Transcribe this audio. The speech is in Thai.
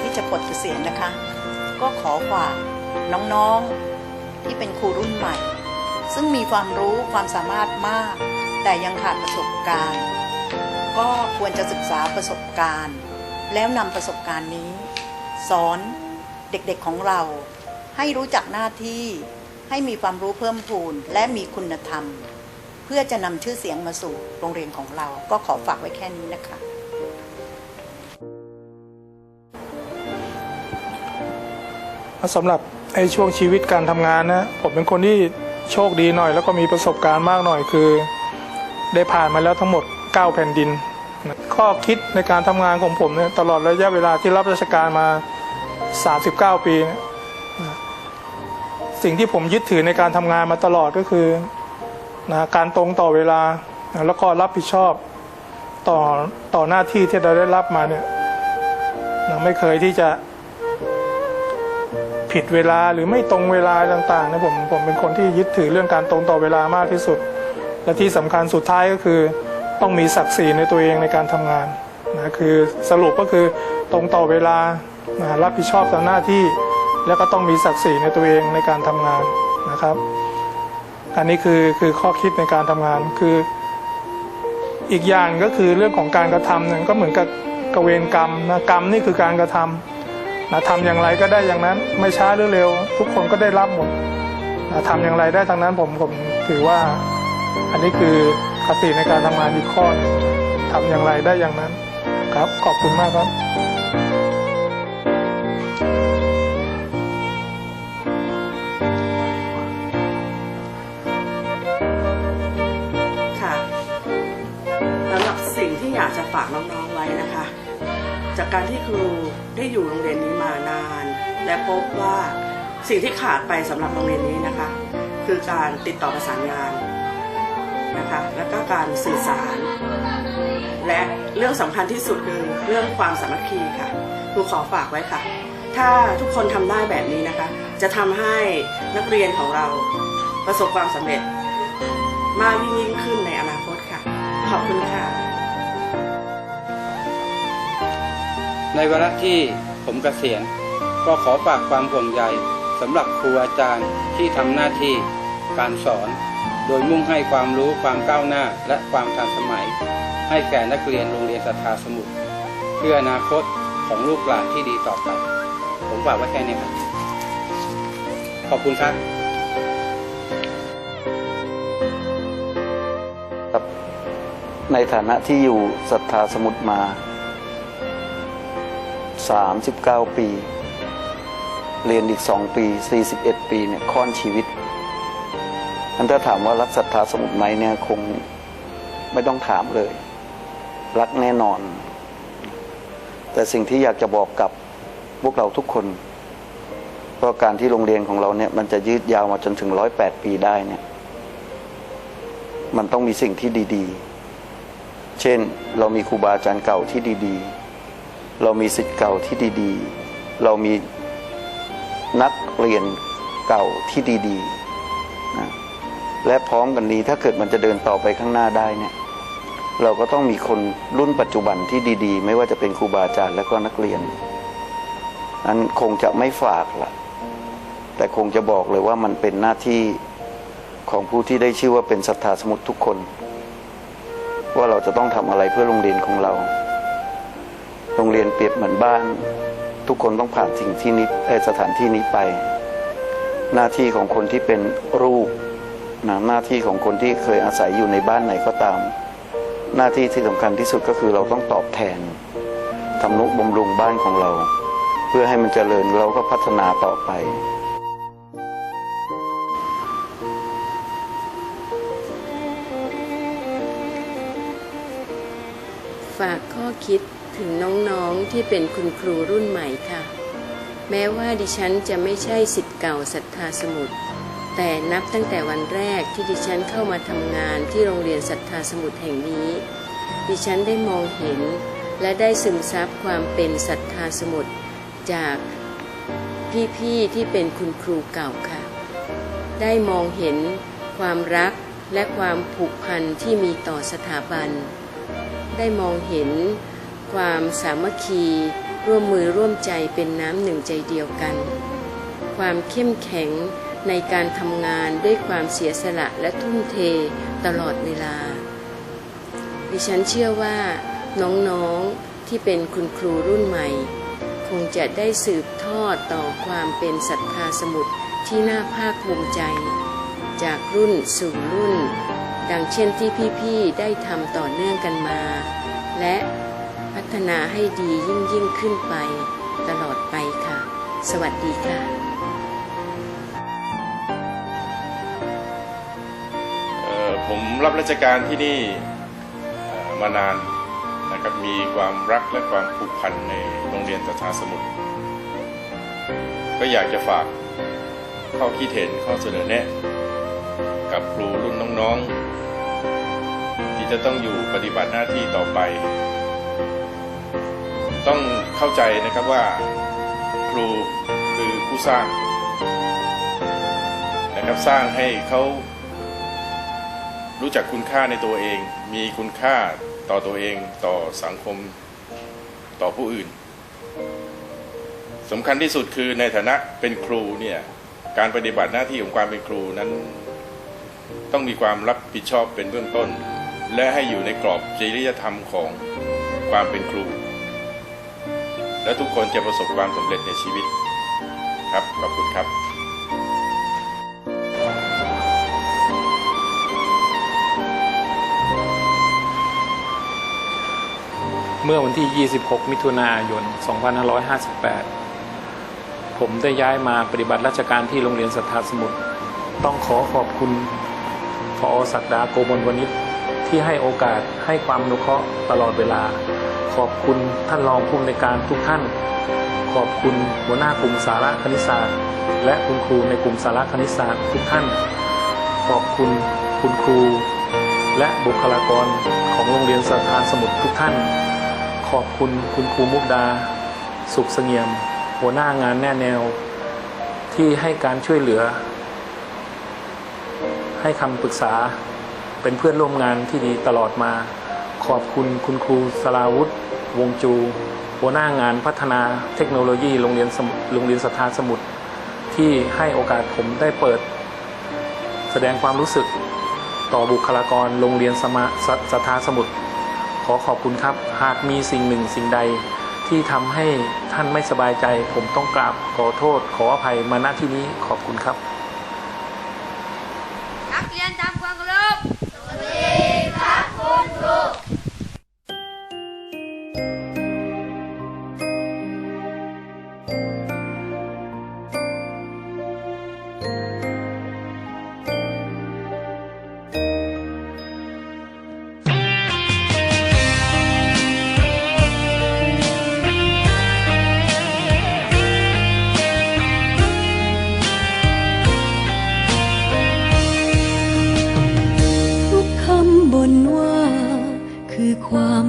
ที่จะปลดเกษียณนะคะ ก็ขอฝากน้องๆที่เป็นครูรุ่นใหม่ ซึ่งมีความรู้ความสามารถมาก แต่ยังขาดประสบการณ์ ก็ควรจะศึกษาประสบการณ์ แล้วนำประสบการณ์นี้ สอนเด็กๆของเรา ให้รู้จักหน้าที่ให้มีความรู้เพิ่มพูนและมีคุณธรรม เพื่อจะนำชื่อเสียงมาสู่โรงเรียนของเรา ก็ขอฝากไว้แค่นี้นะคะ สำหรับไอ้ช่วงชีวิตการทำงานนะผมเป็นคนที่โชคดีหน่อย แล้วก็มีประสบการณ์มากหน่อยคือ ได้ผ่านมาแล้วทั้งหมด 9 แผ่นดิน ข้อคิดในการทำงานของผมเนี่ยตลอดระยะเวลาที่รับราชการมา 39 ปีเนี่ยนะสิ่งที่ผมยึดถือในการทำงานมาตลอดก็คือนะการตรงต่อเวลาแล้วก็รับผิดชอบต่อต่อหน้าที่ที่เราได้รับมาเนี่ยไม่เคยที่จะ ผิดเวลาหรือไม่ตรงเวลาต่างๆนะผมผมเป็นคนที่ยึดถือเรื่องการตรงต่อเวลามากที่สุด และที่สำคัญสุดท้ายก็คือต้องมีศักดิ์ศรีในตัวเองในการทำงานนะคือสรุปก็คือตรงต่อเวลานะรับผิดชอบต่อหน้าที่ แล้วก็ต้องมีศักดิ์ศรีในตัวเองในการทำงานนะครับ อันนี้คือคือข้อคิดในการทำงานคืออีกอย่างก็คือเรื่องของการกระทำเนี่ยก็เหมือนกับกระเวรกรรมนะกรรมนี่คือการกระทำ นะทำอย่างไรก็ได้อย่างนั้น ไม่ช้าหรือเร็ว ทุกคนก็ได้รับหมดนะทำอย่างไรได้ทั้งนั้นผมผมถือว่า อันนี้คือคติในการทำงานอีกข้อนทำอย่างไรได้อย่างนั้นครับขอบคุณมากครับค่ะสำหรับสิ่งที่อยากจะฝากน้องๆไว้นะคะ จากการที่ครูได้อยู่โรงเรียนนี้มานาน และพบว่าสิ่งที่ขาดไปสำหรับโรงเรียนนี้นะคะ คือการติดต่อประสานงานนะคะแล้วก็การสื่อสาร และเรื่องสำคัญที่สุดคือเรื่องความสามัคคีค่ะครูขอฝากไว้ค่ะ ถ้าทุกคนทำได้แบบนี้นะคะ จะทำให้นักเรียนของเราประสบความสำเร็จ มากยิ่งขึ้นในอนาคตค่ะ ขอบคุณค่ะ ในวาระที่ผมเกษียณก็ขอฝากความห่วงใยสำหรับครูอาจารย์ที่ทำหน้าที่การสอน โดยมุ่งให้ความรู้ความก้าวหน้าและความทันสมัย ให้แก่นักเรียนโรงเรียนสัทธาสมุทรเพื่ออนาคตของลูกหลานที่ดีต่อไป ผมฝากไว้แค่นี้ครับ ขอบคุณครับครับในฐานะที่อยู่ศรัทธาสมุทรมา 39 ปี เรียนอีก 2 ปี 41 ปีเนี่ยค่อนชีวิตอันถ้าถามว่ารักศรัทธาสมุทรไหมเนี่ยคงไม่ต้องถามเลย รักแน่นอน แต่สิ่งที่อยากจะบอกกับพวกเราทุกคนเพราะการที่โรงเรียนของเราเนี่ย มันจะยืดยาวมาจนถึง108ปีได้เนี่ย มันต้องมีสิ่งที่ดี ๆ เช่น เรามีครูบาอาจารย์เก่าที่ดี ๆ เรามีสิทธิ์เก่าที่ดีๆ เรามีนักเรียนเก่าที่ดีๆนะและพร้อมกันนี้ถ้าเกิดมันจะเดินต่อไปข้างหน้าได้เนี่ยเราก็ต้องมีคนรุ่นปัจจุบันที่ดี ๆ ไม่ว่าจะเป็นครูบาอาจารย์และก็นักเรียนนั้นคงจะไม่ฝากละแต่คงจะบอกเลยว่ามันเป็นหน้าที่ของผู้ที่ได้ชื่อว่าเป็นศรัทธาสมุทรทุกคน ว่าเราจะต้องทำอะไรเพื่อโรงเรียนของเรา โรงเรียนเปรียบเหมือนบ้าน ทุกคนต้องผ่านสิ่งที่นี้สถานที่นี้ไป หน้าที่ของคนที่เป็นรูปนะหน้าที่ของคนที่เคยอาศัยอยู่ในบ้านไหนก็ตาม หน้าที่ที่สำคัญที่สุดก็คือเราต้องตอบแทนทำนุบำรุงบ้านของเรา เพื่อให้มันเจริญเราก็พัฒนาต่อไปฝากข้อคิด ถึงน้องๆที่เป็นคุณครูรุ่นใหม่ค่ะ แม้ว่าดิฉันจะไม่ใช่สิทธิ์เก่าศรัทธาสมุทรแต่นับตั้งแต่วันแรกที่ดิฉันเข้ามาทำงานที่โรงเรียนศรัทธาสมุทรแห่งนี้ ดิฉันได้มองเห็น และได้ซึมซับความเป็นศรัทธาสมุทรจากพี่ๆที่เป็นคุณครูเก่าค่ะ ได้มองเห็นความรักและความผูกพันที่มีต่อสถาบัน ได้มองเห็น ความสามัคคี ร่วมมือร่วมใจเป็นน้ำหนึ่งใจเดียวกัน ความเข้มแข็งในการทำงานด้วยความเสียสละและทุ่มเทตลอดเวลา ดิฉันเชื่อว่า น้องๆที่เป็นคุณครูรุ่นใหม่ คงจะได้สืบทอดต่อความเป็นศรัทธาสมุทรที่น่าภาคภูมิใจ จากรุ่นสู่รุ่น ดังเช่นที่พี่ ๆ ได้ทำต่อเนื่องกันมา และ พัฒนาให้ดียิ่งยิ่งขึ้นไป ตลอดไปค่ะ สวัสดีค่ะผมรับราชการที่นี่มานานนะครับมีความรักและความผูกพันในโรงเรียนตถาสมุทรก็อยากจะฝากข้อคิดเห็นข้อเสนอแนะ กับครูรุ่นน้องๆ ที่จะต้องอยู่ปฏิบัติหน้าที่ต่อไป ต้องเข้าใจนะครับว่าครูคือผู้สร้างนะครับสร้างให้เขารู้จักคุณค่าในตัวเอง มีคุณค่าต่อตัวเองต่อสังคมต่อผู้อื่นสำคัญที่สุดคือในฐานะเป็นครูเนี่ยการปฏิบัติหน้าที่ของความเป็นครูนั้น ต้องมีความรับผิดชอบเป็นเบื้องต้น และให้อยู่ในกรอบจริยธรรมของความเป็นครู และทุกคนจะประสบความสำเร็จในชีวิตครับ ขอบคุณครับเมื่อวันที่ 26 มิถุนายน 2558 ผมได้ย้ายมาปฏิบัติราชการที่โรงเรียนสัทธาสมุทร ต้องขอขอบคุณพอศักดาโกมลวณิชที่ให้โอกาสให้ความนุเคราะห์ตลอดเวลา ขอบคุณท่านรองผู้อำนวยการทุกท่าน ขอบคุณหัวหน้ากลุ่มสาระคณิตศาสตร์ และคุณครูในกลุ่มสาระคณิตศาสตร์ทุกท่าน ขอบคุณคุณครู และบุคลากรของโรงเรียนสัทธาสมุทรทุกท่าน ขอบคุณคุณครูมุกดา สุขเสงี่ยม หัวหน้างานแน่แนว ที่ให้การช่วยเหลือ ให้คำปรึกษาเป็นเพื่อนร่วมงานที่ดีตลอดมาขอบคุณคุณครูสลาวุฒ วงจูหัวหน้างานพัฒนาเทคโนโลยีโรงเรียนสมุโรงเรียนสถาสมุทรที่ให้โอกาสผมได้เปิด แสดงความรู้สึกต่อบุคลากรโรงเรียนสมาสสถาสมุทรขอขอบคุณครับ หากมีสิ่งหนึ่งสิ่งใดที่ทำให้ท่านไม่สบายใจ ผมต้องกราบขอโทษ ขออภัยมาณที่นี้ขอบคุณครับ นักเรียนทำ